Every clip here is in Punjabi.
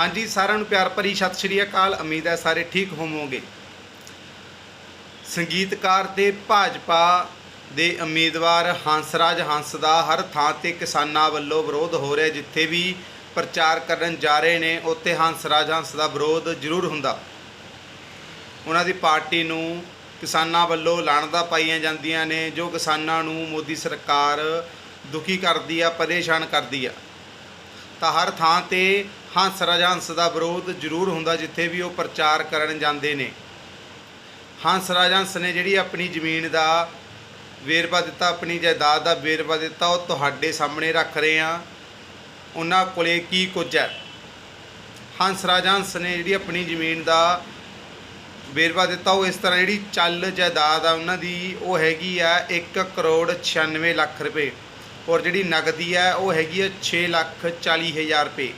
ਹਾਂਜੀ, ਸਾਰਿਆਂ ਨੂੰ ਪਿਆਰ ਭਰੀ ਸਤਿ ਸ਼੍ਰੀ ਅਕਾਲ। ਉਮੀਦ ਹੈ ਸਾਰੇ ਠੀਕ ਹੋਵੋਗੇ। ਸੰਗੀਤਕਾਰ ਤੇ ਭਾਜਪਾ ਦੇ ਉਮੀਦਵਾਰ ਹੰਸਰਾਜ ਹੰਸ ਦਾ ਹਰ ਥਾਂ ਤੇ ਕਿਸਾਨਾਂ ਵੱਲੋਂ ਵਿਰੋਧ ਹੋ ਰਿਹਾ ਜਿੱਥੇ ਵੀ ਪ੍ਰਚਾਰ ਕਰਨ ਜਾ ਰਹੇ ਨੇ, ਉੱਥੇ ਹੰਸਰਾਜ ਹੰਸ ਦਾ ਵਿਰੋਧ ਜ਼ਰੂਰ ਹੁੰਦਾ। ਉਹਨਾਂ ਦੀ ਪਾਰਟੀ ਨੂੰ ਕਿਸਾਨਾਂ ਵੱਲੋਂ ਲਾਣਦਾ ਪਾਈਆਂ ਜਾਂਦੀਆਂ ਨੇ, ਜੋ ਕਿਸਾਨਾਂ ਨੂੰ ਮੋਦੀ ਸਰਕਾਰ ਦੁਖੀ ਕਰਦੀ ਆ, ਪਰੇਸ਼ਾਨ ਕਰਦੀ ਆ। ਤਾਂ ਹਰ ਥਾਂ ਤੇ ਹੰਸ ਰਾਜ ਹੰਸ ਦਾ ਵਿਰੋਧ ਜ਼ਰੂਰ ਹੁੰਦਾ ਜਿੱਥੇ ਵੀ ਉਹ ਪ੍ਰਚਾਰ ਕਰਨ ਜਾਂਦੇ ਨੇ। ਹੰਸ ਰਾਜ ਹੰਸ ਨੇ ਜਿਹੜੀ ਆਪਣੀ ਜ਼ਮੀਨ ਦਾ ਵੇਰਵਾ ਦਿੱਤਾ, ਆਪਣੀ ਜਾਇਦਾਦ ਦਾ ਵੇਰਵਾ ਦਿੱਤਾ, ਉਹ ਤੁਹਾਡੇ ਸਾਹਮਣੇ ਰੱਖ ਰਹੇ ਆ ਉਹਨਾਂ ਕੋਲੇ ਕੀ ਕੁਝ ਹੈ? ਹੰਸ ਰਾਜ ਹੰਸ ਨੇ ਜਿਹੜੀ ਆਪਣੀ ਜ਼ਮੀਨ ਦਾ ਵੇਰਵਾ ਦਿੱਤਾ, ਉਹ ਇਸ ਤਰ੍ਹਾਂ ਜਿਹੜੀ ਚੱਲ ਜਾਇਦਾਦ ਆ ਉਹਨਾਂ ਦੀ, ਉਹ ਹੈਗੀ ਆ 1 ਕਰੋੜ 96 ਲੱਖ ਰੁਪਏ। ਔਰ ਜਿਹੜੀ ਨਗਦੀ ਹੈ, ਉਹ ਹੈਗੀ ਆ 6 ਲੱਖ 40 ਹਜ਼ਾਰ ਰੁਪਏ।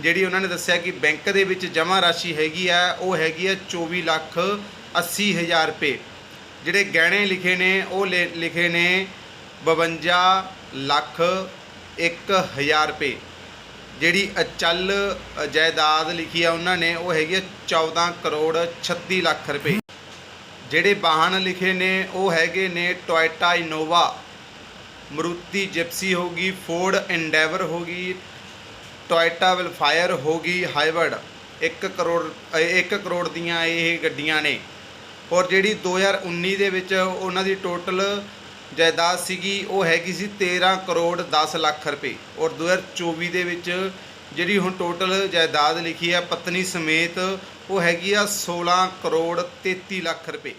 ਜਿਹੜੀ ਉਹਨਾਂ ਨੇ ਦੱਸਿਆ ਕਿ ਬੈਂਕ ਦੇ ਵਿੱਚ ਜਮ੍ਹਾਂ ਰਾਸ਼ੀ ਹੈਗੀ ਆ, ਉਹ ਹੈਗੀ ਆ 24 ਲੱਖ 80 ਹਜ਼ਾਰ ਰੁਪਏ। ਜਿਹੜੇ ਗਹਿਣੇ ਲਿਖੇ ਨੇ, ਉਹ ਲਿ- ਲਿਖੇ ਨੇ 52 ਲੱਖ 1 ਹਜ਼ਾਰ ਰੁਪਏ। ਜਿਹੜੀ ਅਚਲ ਜਾਇਦਾਦ ਲਿਖੀ ਆ ਉਹਨਾਂ ਨੇ, ਉਹ ਹੈਗੀ ਆ 14 ਕਰੋੜ 36 ਲੱਖ ਰੁਪਏ। ਜਿਹੜੇ ਵਾਹਨ ਲਿਖੇ ਨੇ, ਉਹ ਹੈਗੇ ਨੇ ਟੋਇਟਾ ਇਨੋਵਾ। ਮਰੂਤੀ ਜਿਪਸੀ ਹੋਗੀ ਫੋਰਡ ਐਂਡੇਵਰ ਹੋਗੀ ਟੋਇਟਾ ਵੈਲਫਾਇਰ ਹੋਗੀ ਹਾਈਵਰਡ। 1 ਕਰੋੜ 1 ਕਰੋੜ ਦੀਆਂ ਇਹ ਗੱਡੀਆਂ ਨੇ। ਔਰ ਜਿਹੜੀ 2019 ਦੇ ਵਿੱਚ ਉਹਨਾਂ ਦੀ ਟੋਟਲ ਜਾਇਦਾਦ ਸੀਗੀ, ਉਹ ਹੈਗੀ ਸੀ 13 ਕਰੋੜ 10 ਲੱਖ ਰੁਪਏ। ਔਰ 2024 ਦੇ ਵਿੱਚ ਜਿਹੜੀ ਹੁਣ ਟੋਟਲ ਜਾਇਦਾਦ ਲਿਖੀ ਹੈ ਪਤਨੀ ਸਮੇਤ ਉਹ ਹੈਗੀ ਆ 16 ਕਰੋੜ 33 ਲੱਖ ਰੁਪਏ।